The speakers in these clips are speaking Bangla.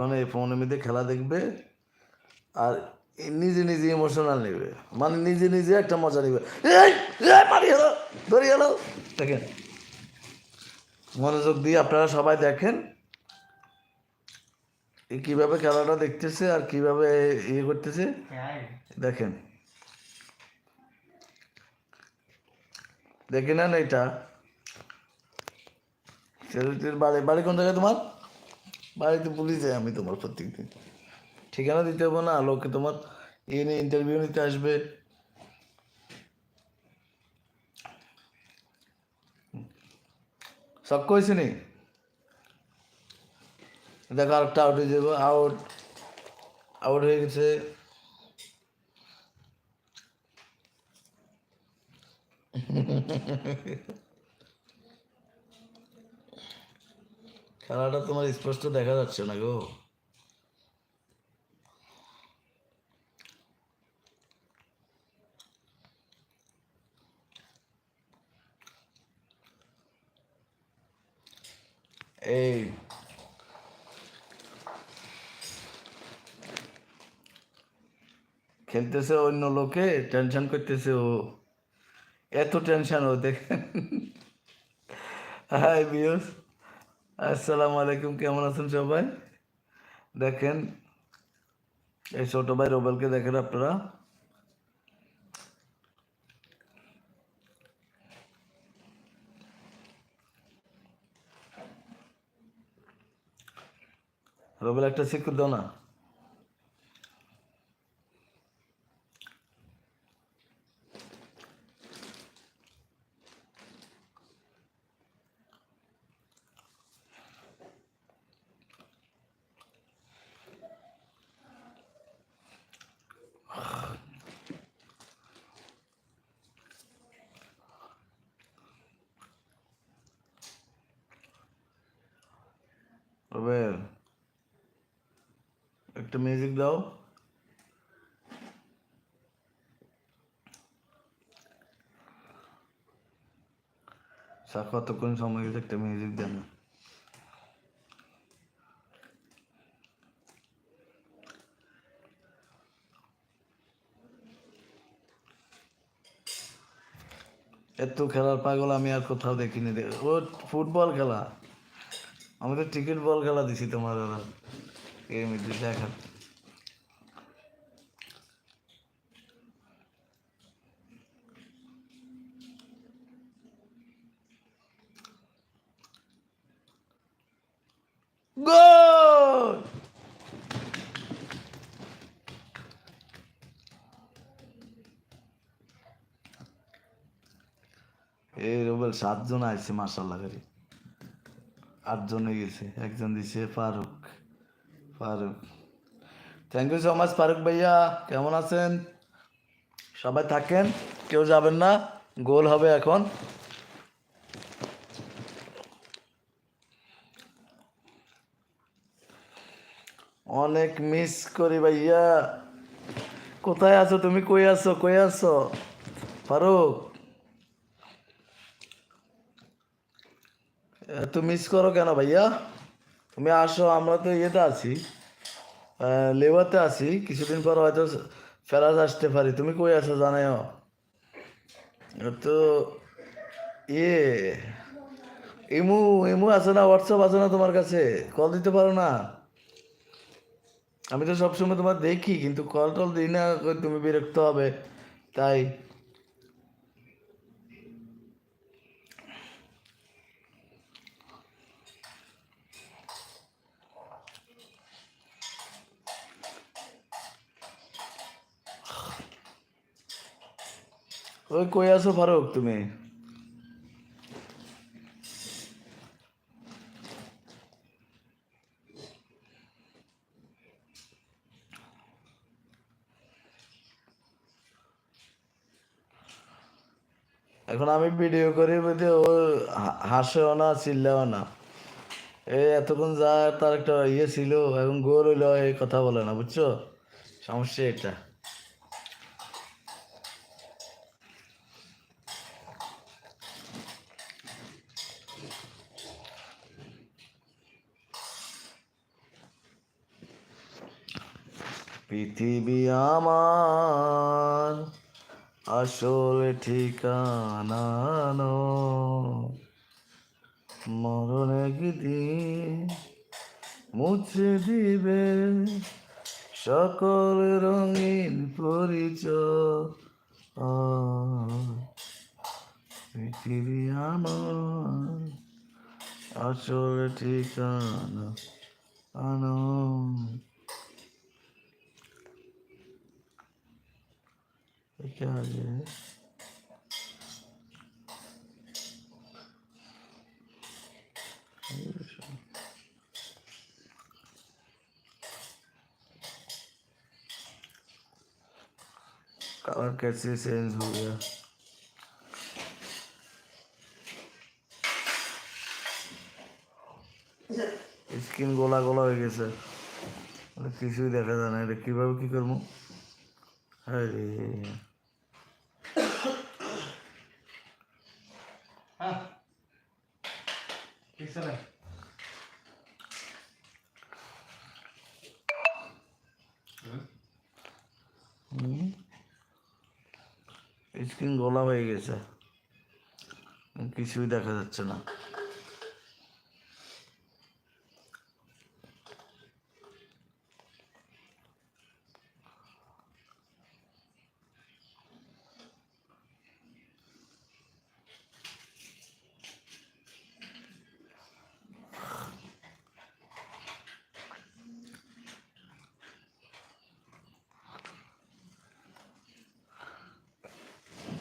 মানে মধ্যে খেলা দেখবে আর নিজে নিজে ইমোশনাল নেবে। মানে নিজে নিজে একটা মজা নেবে। দেখেন, মনোযোগ দিয়ে আপনারা সবাই দেখেন কীভাবে খেলাটা দেখতেছে আর কীভাবে ইয়ে করতেছে। দেখেন, দেখে নেন এটা ছেলেটির বাড়ি বাড়ি কোন জায়গায় তোমার? বাড়িতে পুলিশে আমি তোমার প্রত্যেক দিন। ঠিকানা দিতে হবে না, লোকে তোমার ইয়ে নিয়ে ইন্টারভিউ নিতে আসবে। সব কইছে নি? দেখো, আরেকটা আউট হয়ে যাবে আউট আউট হয়ে গেছে। খেলাটা তোমার স্পষ্ট দেখা যাচ্ছে না গো। এই খেলতেছে অন্য লোকে টেনশন করতেছে ও। এত টেনশন ও দেখেন হাই বিয়স আসসালামু আলাইকুম, কেমন আছেন সবাই? দেখেন, এই ছোট ভাই রোবেলকে দেখেন আপনারা। রোবেল একটা শিক্ষক দাও না রোবেল একটা মিউজিক দাও স্যার কতক্ষণ সময় গেছে একটা মিউজিক দেন? এত খেলার পাগল আমি আর কোথাও দেখিনি। ও ফুটবল খেলা? আমি তো টিকিট বল খেলা দিছি তোমার এর মধ্যে দেখা গোল! এই সাতজন আসছে মার্শাল্লাহ করে। গেছে, একজন দিছে Faruk. Faruk. Thank you so much Faruk ভাইয়া। কেমন আছেন? সবাই থাকেন, কেউ যাবেন না। গোল হবে এখন। অনেক মিস করি ভাইয়া। কোথায় আছো? তুমি কই আছো? কই আছো? ফারুক। এত মিস করো কেন ভাইয়া? তুমি আসো, আমরা তো ইয়েতে আছি। লেবারতে আছি। কিছুদিন পর হয়তো ফেরাজ আসতে পারি। তুমি কই আছো জানাইও। তো ইয়ে ইমু ইমু আছে না? হোয়াটসঅ্যাপ আছে না তোমার কাছে? কল দিতে পারো না? আমি তো সবসময় তোমার দেখি, কিন্তু কল টল দিই না তুমি বিরক্ত হবে, তাই। ওই কই আছো ফারুক তুমি? এখন আমি ভিডিও করি বলতে ও হাসেও না, চিল্লাও না। এই এতক্ষণ যা তার একটা ইয়ে ছিল এখন গোল হইল এই কথা বলে না, বুঝছ? সমস্যা এটা। পৃথিবী আমার আসল ঠিকানা। মরণ একদিন মুছে দিবে সকল রঙিন পরিচয় আমার আসল ঠিকানা আনো क्या है कलर कैसे चेंज हो गया স্কিন গোলা গোলা হয়ে গেছে মানে কিছুই দেখা যায় না এটা কীভাবে কী করবো হ্যাঁ রে স্কিন গোলা হয়ে গেছে। কিছুই দেখা যাচ্ছে না।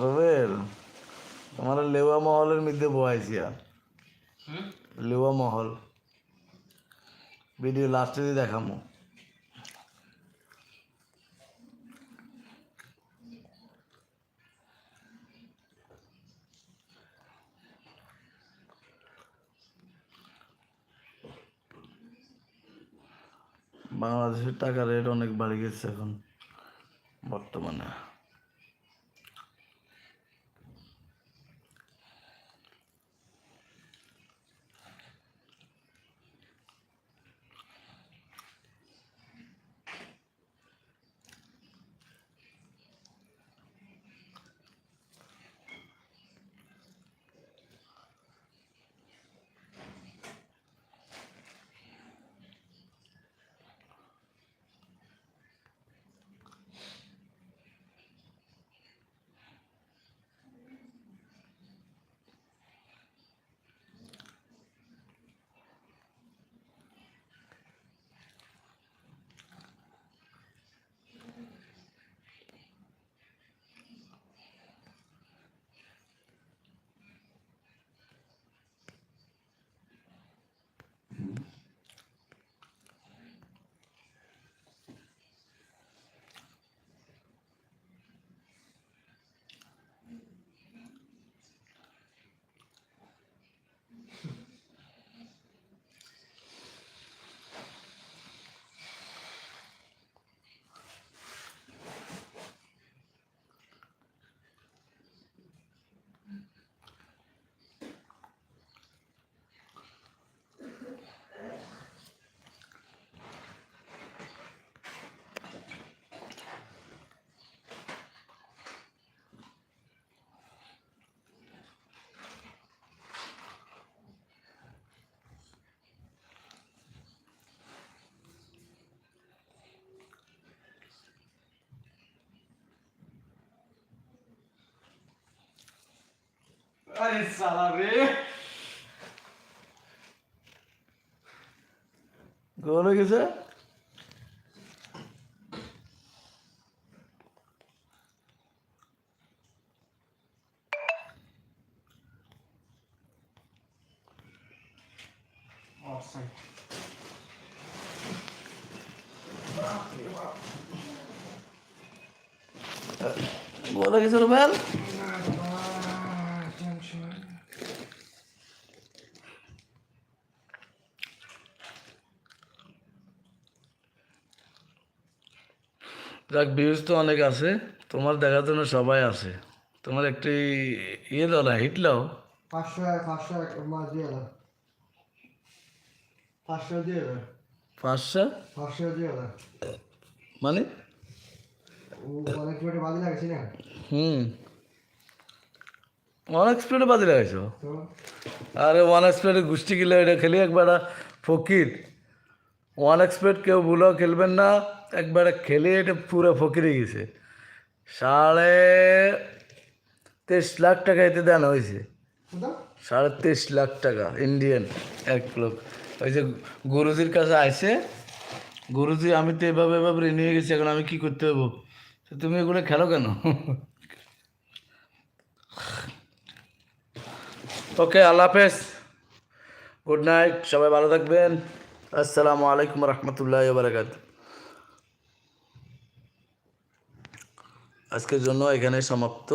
রবেল তোমার লেওয়া মহলের মধ্যে বয়াইছি আর। লেওয়া মহল। ভিডিও লাস্টে দিয়ে দেখামো। বাংলাদেশের টাকা রেট অনেক বাড়ি গেছে এখন বর্তমানে। আরে সালা রে গোল হয়ে গেছে গোল হয়ে গেছে রুবেল যাক ভিউজ তো অনেক আছে। তোমার দেখার জন্য সবাই আছে। তোমার একটি ইয়ে দাও না হিট লাও পাঁচশো পাঁচশো মাছ দিয়ে দাও। পাঁচশো দিয়ে দাও। পাঁচশো? পাঁচশো দিয়ে দাও। মানে? অনেক বাজি না? হুম। বাজি লাগাইছো? তো? আরে ওয়ান এক্সপ্লেট গুষ্টি কিলো এটা খেলি একবার ফকির। ওয়ান এক্সপ্লেট কেউ ভুলো খেলবেন না একবারে খেলে এটা পুরো ফকিরে গেছে। সাড়ে তেইশ লাখ টাকা এতে দেন হয়েছে। সাড়ে তেইশ লাখ টাকা ইন্ডিয়ান এক লোক। ওই যে গুরুজির কাছে আসে গুরুজি আমি তো এভাবে এভাবে নিয়ে গেছি এখন আমি কি করতে হব? তুমি এগুলো খেলো কেন? ওকে আল্লাহ হাফেজ। গুড নাইট সবাই ভালো থাকবেন। আসসালামু আলাইকুম রহমতুল্লাহ বারাকাত আজকের জন্য এখানে সমাপ্ত।